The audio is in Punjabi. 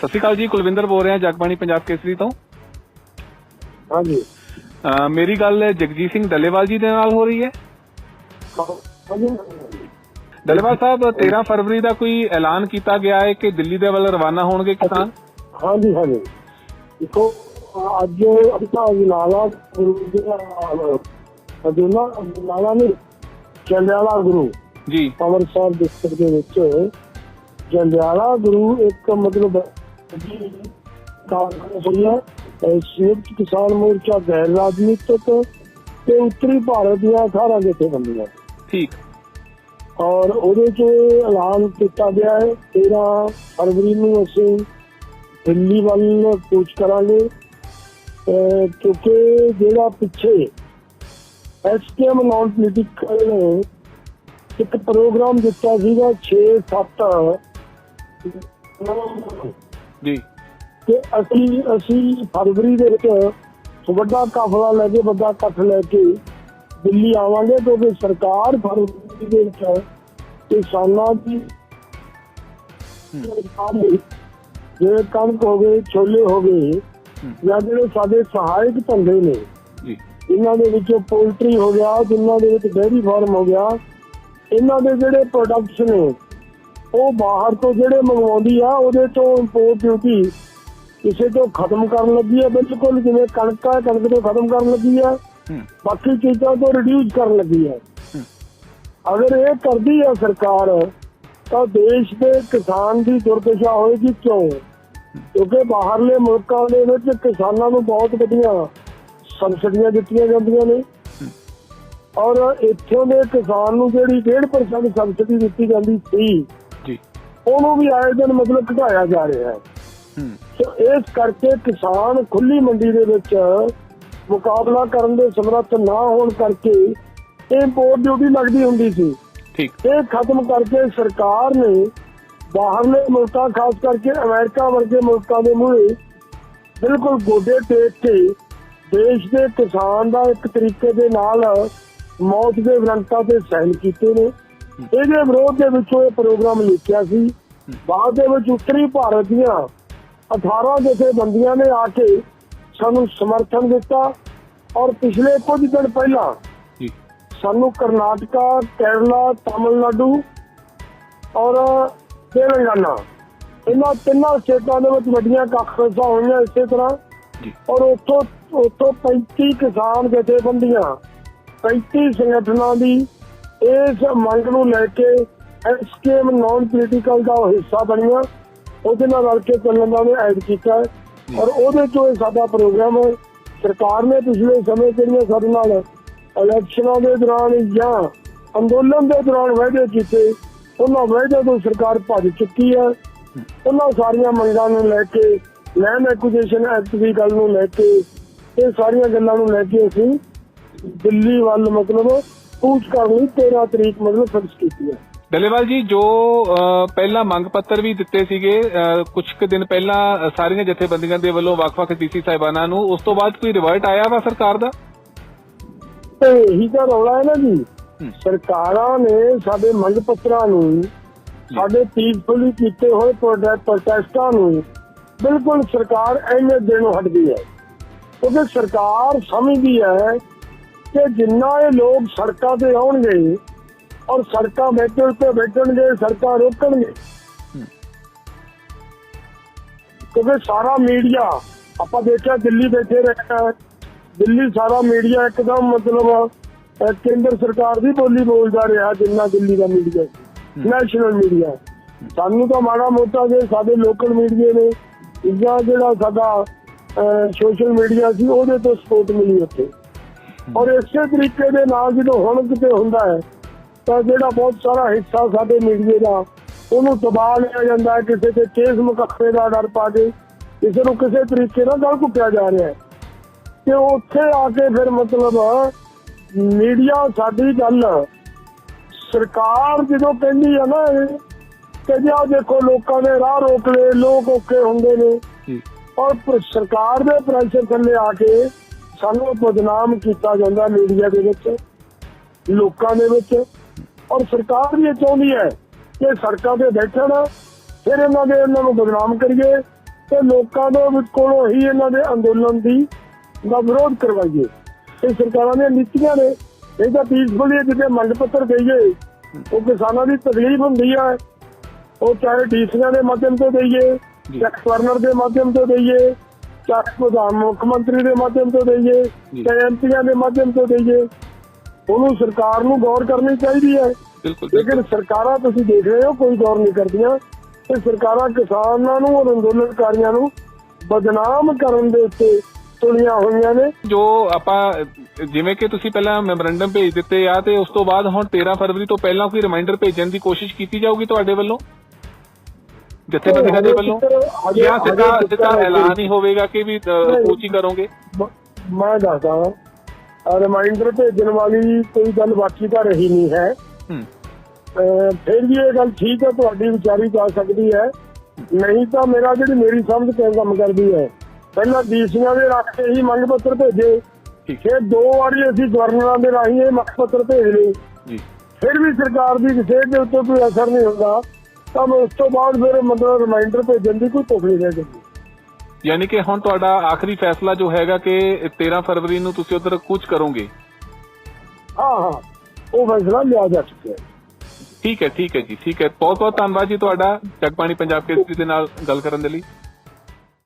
ਸਤਿ ਸ਼੍ਰੀ ਅਕਾਲ ਜੀ ਕੁਲਵਿੰਦਰ ਬੋਲ ਰਿਹਾ ਜਗਬਾਣੀ ਪੰਜਾਬ ਕੇਸਰੀ ਤੋਂ। ਹਾਂਜੀ। ਮੇਰੀ ਗੱਲ ਜਗਜੀਤ ਸਿੰਘ ਡੱਲੇਵਾਲ ਜੀ ਦੇ ਨਾਲ ਹੋ ਰਹੀ ਹੈ। ਡੱਲੇਵਾਲ ਸਾਹਿਬ 13 ਫਰਵਰੀ ਦਾ ਕੋਈ ਐਲਾਨ ਕੀਤਾ ਗਿਆ ਹੈ ਕਿ ਦਿੱਲੀ ਦੇ ਵੱਲ ਰਵਾਨਾ ਹੋਣਗੇ ਕਿਸਾਨ? ਹਾਂਜੀ ਹਾਂਜੀ। ਦੇਖੋ ਅੱਜ ਅਬਤਾ ਨਾਲਾ ਗੁਰੂ ਅਜੂਨਾ ਨਾਲਾ ਨੇ ਜੰਡਿਆਲਾ ਗੁਰੂ। ਜੀ। ਅੰਮ੍ਰਿਤਸਰ ਡਿਸਟ੍ਰਿਕਟ ਦੇ ਵਿੱਚ ਜੰਡਿਆਲਾ ਗੁਰੂ ਇੱਕ ਮਤਲਬ ਸੰਯੁਕਤ ਕਿਸਾਨ ਮੋਰਚਾ ਗੈਰ ਰਾਜਨੀਤਿਕ ਤੇ ਉੱਤਰੀ ਭਾਰਤ ਦੀਆਂ 18 ਜਥੇਬੰਦੀਆਂ ਠੀਕ ਔਰ ਉਹਦੇ 'ਚ ਐਲਾਨ ਕੀਤਾ ਗਿਆ ਹੈ 13 ਫਰਵਰੀ ਨੂੰ ਅਸੀਂ ਦਿੱਲੀ ਵੱਲ ਕੂਚ ਕਰਾਂਗੇ ਅਹ ਕਿਉਂਕਿ ਜਿਹੜਾ ਪਿੱਛੇ ਐਸਕੇਐਮ ਨਾਨ ਪੋਲੀਟੀਕਲ ਨੇ ਇੱਕ ਪ੍ਰੋਗਰਾਮ ਦਿੱਤਾ ਸੀਗਾ 6 7 ਜੀ। ਕਿ ਅਸੀਂ ਅਸੀਂ ਫਰਵਰੀ ਦੇ ਵਿੱਚ ਵੱਡਾ ਕਾਫਲਾ ਲੈ ਕੇ ਵੱਡਾ ਇਕੱਠ ਲੈ ਕੇ ਦਿੱਲੀ ਆਵਾਂਗੇ ਕਿਉਂਕਿ ਸਰਕਾਰ ਫਰਵਰੀ ਦੇ ਵਿੱਚ ਕਿਸਾਨਾਂ ਦੀ ਜਿਹੜੇ ਕਣਕ ਹੋ ਗਏ ਛੋਲੇ ਹੋ ਗਏ। ਜਾਂ ਜਿਹੜੇ ਸਾਡੇ ਸਹਾਇਕ ਧੰਦੇ ਨੇ ਜੀ। ਇਹਨਾਂ ਦੇ ਵਿੱਚੋਂ ਪੋਲਟਰੀ ਹੋ ਗਿਆ ਜਿਨ੍ਹਾਂ ਦੇ ਵਿੱਚ ਡੇਅਰੀ ਫਾਰਮ ਹੋ ਗਿਆ ਇਹਨਾਂ ਦੇ ਜਿਹੜੇ ਪ੍ਰੋਡਕਟਸ ਨੇ ਉਹ ਬਾਹਰ ਤੋਂ ਜਿਹੜੇ ਮੰਗਵਾਉਂਦੀ ਆ ਉਹਦੇ ਤੋਂ ਇੰਪੋਰਟ ਡਿਊਟੀ ਕਿਸੇ ਤੋਂ ਖਤਮ ਕਰਨ ਲੱਗੀ ਹੈ ਬਿਲਕੁਲ ਜਿਵੇਂ ਕਣਕ ਆ ਕਣਕ ਤੋਂ ਖਤਮ ਕਰਨ ਲੱਗੀ ਹੂੰ। ਬਾਕੀ ਚੀਜ਼ਾਂ ਤੋਂ ਰਿਡਿਊਸ ਕਰਨ ਲੱਗੀ ਹੂੰ। ਅਗਰ ਇਹ ਕਰਦੀ ਹੈ ਸਰਕਾਰ ਤਾਂ ਦੇਸ਼ ਦੇ ਕਿਸਾਨ ਦੀ ਦੁਰਦਸ਼ਾ ਹੋਏਗੀ ਕਿਉਂ? ਕਿਉਂਕਿ ਬਾਹਰਲੇ ਮੁਲਕਾਂ ਦੇ ਵਿੱਚ ਕਿਸਾਨਾਂ ਨੂੰ ਬਹੁਤ ਵਧੀਆ ਸਬਸਿਡੀਆਂ ਦਿੱਤੀਆਂ ਜਾਂਦੀਆਂ ਨੇ। ਔਰ ਇੱਥੋਂ ਦੇ ਕਿਸਾਨ ਨੂੰ ਜਿਹੜੀ 1.5% ਸਬਸਿਡੀ ਦਿੱਤੀ ਜਾਂਦੀ ਸੀ ਉਹਨੂੰ ਵੀ ਆਏ ਦਿਨ ਮਤਲਬ ਘਟਾਇਆ ਜਾ ਰਿਹਾ ਹੈ। ਸੋ ਇਸ ਕਰਕੇ ਕਿਸਾਨ ਖੁੱਲੀ ਮੰਡੀ ਦੇ ਵਿੱਚ ਮੁਕਾਬਲਾ ਕਰਨ ਦੇ ਸਮਰੱਥ ਨਾ ਹੋਣ ਕਰਕੇ ਇੰਪੋਰਟ ਡਿਊਟੀ ਲੱਗਦੀ ਹੁੰਦੀ ਸੀ। ਠੀਕ। ਇਹ ਖਤਮ ਕਰਕੇ ਸਰਕਾਰ ਨੇ ਬਾਹਰਲੇ ਮੁਲਕਾਂ ਖਾਸ ਕਰਕੇ ਅਮਰੀਕਾ ਵਰਗੇ ਮੁਲਕਾਂ ਦੇ ਮੂਹਰੇ ਬਿਲਕੁਲ ਗੋਡੇ ਟੇਕ ਕੇ ਦੇਸ਼ ਦੇ ਕਿਸਾਨ ਦਾ ਇੱਕ ਤਰੀਕੇ ਦੇ ਨਾਲ ਮੌਤ ਦੇ ਵਿਰੰਤਾ ਤੇ ਸਾਈਨ ਕੀਤੇ ਨੇ। ਇਹਦੇ ਵਿਰੋਧ ਦੇ ਵਿੱਚੋਂ ਇਹ ਪ੍ਰੋਗਰਾਮ ਲਿਖਿਆ ਸੀ। ਬਾਅਦ ਦੇ ਵਿੱਚ ਉੱਤਰੀ ਭਾਰਤ ਦੀਆਂ 18 ਜਥੇਬੰਦੀਆਂ ਨੇ ਆ ਕੇ ਸਾਨੂੰ ਸਮਰਥਨ ਦਿੱਤਾ ਔਰ ਪਿਛਲੇ ਕੁਝ ਦਿਨ ਪਹਿਲਾਂ ਸਾਨੂੰ ਕਰਨਾਟਕਾ ਕੇਰਲਾ ਤਾਮਿਲਨਾਡੂ ਔਰ ਤੇਲੰਗਾਨਾ ਇਹਨਾਂ ਤਿੰਨਾਂ ਸਟੇਟਾਂ ਦੇ ਵਿੱਚ ਵੱਡੀਆਂ ਕਾਂਗਰਸਾਂ ਹੋਈਆਂ ਇਸੇ ਤਰ੍ਹਾਂ। ਔਰ ਉੱਥੋਂ ਉੱਥੋਂ 35 ਕਿਸਾਨ ਜਥੇਬੰਦੀਆਂ 35 ਸੰਗਠਨਾਂ ਦੀ ਇਸ ਮੰਗ ਨੂੰ ਲੈ ਕੇ ਐਸਕੇਐਮ ਨਾਨ ਪੋਲੀਟੀਕਲ ਦਾ ਹਿੱਸਾ ਬਣੀਆਂ। ਉਹਦੇ ਨਾਲ ਰਲ ਕੇ ਚੱਲਣ ਦਾ ਐਡ ਕੀਤਾ ਔਰ ਉਹਦੇ ਚੋਂ ਇਹ ਸਾਡਾ ਪ੍ਰੋਗਰਾਮ ਹੈ। ਸਰਕਾਰ ਨੇ ਪਿਛਲੇ ਸਮੇਂ ਜਿਹੜੀਆਂ ਸਾਡੇ ਨਾਲ ਇਲੈਕਸ਼ਨਾਂ ਦੇ ਦੌਰਾਨ ਜਾਂ ਅੰਦੋਲਨ ਦੇ ਦੌਰਾਨ ਵਾਅਦੇ ਕੀਤੇ, ਉਹਨਾਂ ਵਾਅਦਿਆਂ ਤੋਂ ਸਰਕਾਰ ਭੱਜ ਚੁੱਕੀ ਹੈ। ਉਹਨਾਂ ਸਾਰੀਆਂ ਮੰਗਾਂ ਨੂੰ ਲੈ ਕੇ ਲੈਂਡ ਐਕੁਜੀਸ਼ਨ ਐਕਟ ਦੀ ਗੱਲ ਨੂੰ ਲੈ ਕੇ, ਇਹ ਸਾਰੀਆਂ ਗੱਲਾਂ ਨੂੰ ਲੈ ਕੇ ਅਸੀਂ ਦਿੱਲੀ ਵੱਲ ਮਤਲਬ ਕੂਚ ਕਰਨ ਲਈ 13 ਤਰੀਕ ਮਤਲਬ ਫਿਕਸ ਕੀਤੀ ਹੈ। ਡੱਲੇਵਾਲ ਜੀ ਜੋ ਪਹਿਲਾਂ ਮੰਗ ਪੱਤਰ ਵੀ ਦਿੱਤੇ ਸੀਗੇ ਕੁਝ ਕੁ ਦਿਨ ਪਹਿਲਾਂ ਸਾਰੀਆਂ ਜਥੇਬੰਦੀਆਂ ਦੇ ਵੱਲੋਂ ਵੱਖ-ਵੱਖ ਡੀਸੀ ਸਾਹਿਬਾਨਾਂ ਨੂੰ ਉਸ ਤੋਂ ਬਾਅਦ ਕੋਈ ਰਿਵਰਟ ਆਇਆ ਵਾ ਸਰਕਾਰ ਦਾ? ਤੇ ਇਹੀ ਤਾਂ ਰੌਲਾ ਹੈ ਨਾ ਜੀ। ਸਰਕਾਰਾਂ ਨੇ ਸਾਡੇ ਮੰਗ ਪੱਤਰਾਂ ਨੂੰ ਸਾਡੇ ਪੀਸਫੁਲੀ ਕੀਤੇ ਹੋਏ ਪ੍ਰੋਟੈਸਟ ਪ੍ਰੋਟੈਸਟਾਂ ਨੂੰ ਬਿਲਕੁਲ ਸਰਕਾਰ ਅਹਿਮੀਅਤ ਦੇਣੋਂ ਹਟਦੀ ਹੈ। ਕਿਉਂਕਿ ਸਰਕਾਰ ਸਮਝਦੀ ਹੈ ਕਿ ਜਿੰਨਾ ਇਹ ਲੋਕ ਸੜਕਾਂ ਤੇ ਆਉਣਗੇ ਔਰ ਸੜਕਾਂ ਬੈਠਣ ਤੇ ਬੈਠਣਗੇ ਸੜਕਾਂ ਰੋਕਣਗੇ। ਕਿਉਂਕਿ ਸਾਰਾ ਮੀਡੀਆ ਆਪਾਂ ਦੇਖਿਆ ਦਿੱਲੀ ਬੈਠੇ ਰਹਿਣਾ ਦਿੱਲੀ ਸਾਰਾ ਮੀਡੀਆ ਇੱਕਦਮ ਮਤਲਬ ਕੇਂਦਰ ਸਰਕਾਰ ਦੀ ਬੋਲੀ ਬੋਲਦਾ ਰਿਹਾ ਜਿੰਨਾ ਦਿੱਲੀ ਦਾ ਮੀਡੀਆ ਨੈਸ਼ਨਲ ਮੀਡੀਆ ਸਾਨੂੰ ਤਾਂ ਮਾੜਾ ਮੋਟਾ ਜੇ ਸਾਡੇ ਲੋਕਲ ਮੀਡੀਆ ਨੇ ਜਾਂ ਜਿਹੜਾ ਸਾਡਾ ਸੋਸ਼ਲ ਮੀਡੀਆ ਸੀ ਉਹਦੇ ਤੋਂ ਸਪੋਰਟ ਮਿਲੀ ਉੱਥੇ। ਔਰ ਇਸੇ ਤਰੀਕੇ ਦੇ ਨਾਲ ਜਦੋਂ ਹੁਣ ਕਿਤੇ ਹੁੰਦਾ ਹੈ ਤਾਂ ਜਿਹੜਾ ਬਹੁਤ ਸਾਰਾ ਹਿੱਸਾ ਸਾਡੇ ਮੀਡੀਆ ਦਾ ਉਹਨੂੰ ਦਬਾ ਲਿਆ ਜਾਂਦਾ ਹੈ ਕਿਸੇ ਤੇ ਕੇਸ ਮੁਕੱਦਮੇ ਦਾ ਡਰ ਪਾ ਕੇ ਕਿਸੇ ਨੂੰ ਕਿਸੇ ਤਰੀਕੇ ਨਾਲ ਗਲ ਘੁੱਟਿਆ ਜਾ ਰਿਹਾ ਹੈ। ਤੇ ਉੱਥੇ ਆ ਕੇ ਫਿਰ ਮਤਲਬ ਮੀਡੀਆ ਸਾਡੀ ਗੱਲ ਸਰਕਾਰ ਜਦੋਂ ਕਹਿੰਦੀ ਹੈ ਨਾ ਕਿ ਜੀ ਆਹ ਦੇਖੋ ਲੋਕਾਂ ਦੇ ਰਾਹ ਰੋਕ ਲਏ ਲੋਕ ਔਖੇ ਹੁੰਦੇ ਨੇ। ਔਰ ਸਰਕਾਰ ਦੇ ਪ੍ਰੈਸ਼ਰ ਥੱਲੇ ਆ ਕੇ ਸਾਨੂੰ ਬਦਨਾਮ ਕੀਤਾ ਜਾਂਦਾ ਮੀਡੀਆ ਦੇ ਵਿੱਚ ਲੋਕਾਂ ਦੇ ਵਿੱਚ ਔਰ ਸਰਕਾਰ ਵੀ ਚਾਹੁੰਦੀ ਹੈ ਕਿ ਸੜਕਾਂ ਤੇ ਬੈਠਣ ਫਿਰ ਇਹਨਾਂ ਦੇ ਇਹਨਾਂ ਨੂੰ ਬਦਨਾਮ ਕਰੀਏ ਤੇ ਲੋਕਾਂ ਦੇ ਵਿੱਚ ਕੋਲੋਂ ਹੀ ਇਹਨਾਂ ਦੇ ਅੰਦੋਲਨ ਦੀ ਦਾ ਵਿਰੋਧ ਕਰਵਾਈਏ ਇਹ ਸਰਕਾਰਾਂ ਦੀਆਂ ਨੀਤੀਆਂ ਨੇ ਇਹ ਤਾਂ ਪੀਸਫੁਲੀ ਜਿੱਥੇ ਮੰਗ ਪੱਤਰ ਦੇਈਏ ਉਹ ਕਿਸਾਨਾਂ ਦੀ ਤਕਲੀਫ ਹੁੰਦੀ ਹੈ ਉਹ ਚਾਹੇ ਡੀਸੀਆਂ ਦੇ ਮਾਧਿਅਮ ਤੋਂ ਦੇਈਏ ਜੀ। ਗਵਰਨਰ ਦੇ ਮਾਧਿਅਮ ਤੋਂ ਦੇਈਏ ਚਾਹੇ ਪ੍ਰਧਾਨ ਮੁੱਖ ਮੰਤਰੀ ਦੇ ਮਾਧਿਅਮ ਤੋਂ ਦੇਈਏ ਜੀ। ਐਮਪੀਆਂ ਦੇ ਮਾਧਿਅਮ ਤੋਂ ਦੇਈਏ ਉਹਨੂੰ ਸਰਕਾਰ ਨੂੰ ਗੌਰ ਕਰਨੀ ਚਾਹੀਦੀ ਹੈ। ਬਿਲਕੁਲ ਲੇਕਿਨ ਸਰਕਾਰਾਂ ਤੁਸੀਂ ਦੇਖ ਰਹੇ ਹੋ ਕੋਈ ਗੌਰ ਨਹੀਂ ਕਰਦੀਆਂ। ਤੇ ਸਰਕਾਰਾਂ ਕਿਸਾਨਾਂ ਨੂੰ ਔਰ ਅੰਦੋਲਨਕਾਰੀਆਂ ਨੂੰ ਬਦਨਾਮ ਕਰਨ ਦੇ ਉੱਤੇ ਤੁਲੀਆਂ ਹੋਈਆਂ ਨੇ। ਜੋ ਆਪਾਂ ਜਿਵੇਂ ਕਿ ਤੁਸੀਂ ਪਹਿਲਾਂ ਮੈਮੋਰੈਂਡਮ ਭੇਜ ਦਿੱਤੇ ਆ ਤੇ ਉਸ ਤੋਂ ਬਾਅਦ ਹੁਣ 13 ਫਰਵਰੀ ਤੋਂ ਪਹਿਲਾਂ ਕੋਈ ਰਿਮਾਈਂਡਰ ਭੇਜਣ ਦੀ ਕੋਸ਼ਿਸ਼ ਕੀਤੀ ਜਾਊਗੀ ਤੁਹਾਡੇ ਵੱਲੋਂ? ਜਥੇਬੰਦੀਆਂ ਦੇ ਵੱਲੋਂ ਜਾਂ ਸਿੱਧਾ ਸਿੱਧਾ ਐਲਾਨ ਹੀ ਹੋਵੇਗਾ ਕਿ ਵੀ। ਸੂਚੀ ਕਰੋਗੇ? ਮ- ਦੱਸਦਾ ਹਾਂ ਰਿਮਾਈਂਡਰ ਭੇਜਣ ਵਾਲੀ ਕੋਈ ਗੱਲ ਬਾਕੀ ਤਾਂ ਰਹੀ ਨਹੀਂ ਹੈ। ਫਿਰ ਵੀ ਇਹ ਗੱਲ ਠੀਕ ਹੈ ਤੁਹਾਡੀ ਵਿਚਾਰੀ ਜਾ ਸਕਦੀ ਹੈ। ਨਹੀਂ ਤਾਂ ਮੇਰਾ ਜਿਹੜੀ ਮੇਰੀ ਸਮਝ ਤੇ ਕੰਮ ਕਰਦੀ ਹੈ। ਪਹਿਲਾਂ ਡੀਸੀਆਂ ਦੇ ਰੱਖ ਕੇ ਹੀ ਮੰਗ ਪੱਤਰ ਭੇਜੇ। ਠੀਕ। ਫਿਰ ਦੋ ਵਾਰੀ ਅਸੀਂ ਗਵਰਨਰਾਂ ਦੇ ਰਾਹੀਂ ਇਹ ਮੰਗ ਪੱਤਰ ਭੇਜ ਲਏ। ਜੀ। ਫਿਰ ਵੀ ਸਰਕਾਰ ਦੀ ਕਿਸੇ ਦੇ ਉੱਤੇ ਕੋਈ ਅਸਰ ਨਹੀਂ ਹੁੰਦਾ। ਤਾਂ ਮੈਂ ਉਸ ਤੋਂ ਬਾਅਦ ਫਿਰ ਮਤਲਬ ਰਿਮਾਈਂਡਰ ਭੇਜਣ ਦੀ ਕੋਈ ਤੁਕ ਨਹੀਂ ਜਾਂਦੀ ਯਾਨੀ ਕਿ ਹੁਣ ਤੁਹਾਡਾ ਆਖਰੀ ਫੈਸਲਾ ਜੋ ਹੈਗਾ ਕਿ 13 ਫਰਵਰੀ ਨੂੰ ਤੁਸੀਂ ਉਧਰ ਕੁਝ ਕਰੋਗੇ? ਹਾਂ ਹਾਂ। ਉਹ ਫੈਸਲਾ ਲਿਆ ਜਾ ਚੁੱਕਿਆ ਹੈ। ਠੀਕ ਹੈ ਠੀਕ ਹੈ ਜੀ ਠੀਕ ਹੈ। ਬਹੁਤ ਬਹੁਤ ਧੰਨਵਾਦ ਜੀ ਤੁਹਾਡਾ। ਜਗਬਾਣੀ ਪੰਜਾਬ ਕੇਸਰੀ ਦੇ ਨਾਲ ਗੱਲ ਕਰਨ ਦੇ ਲਈ।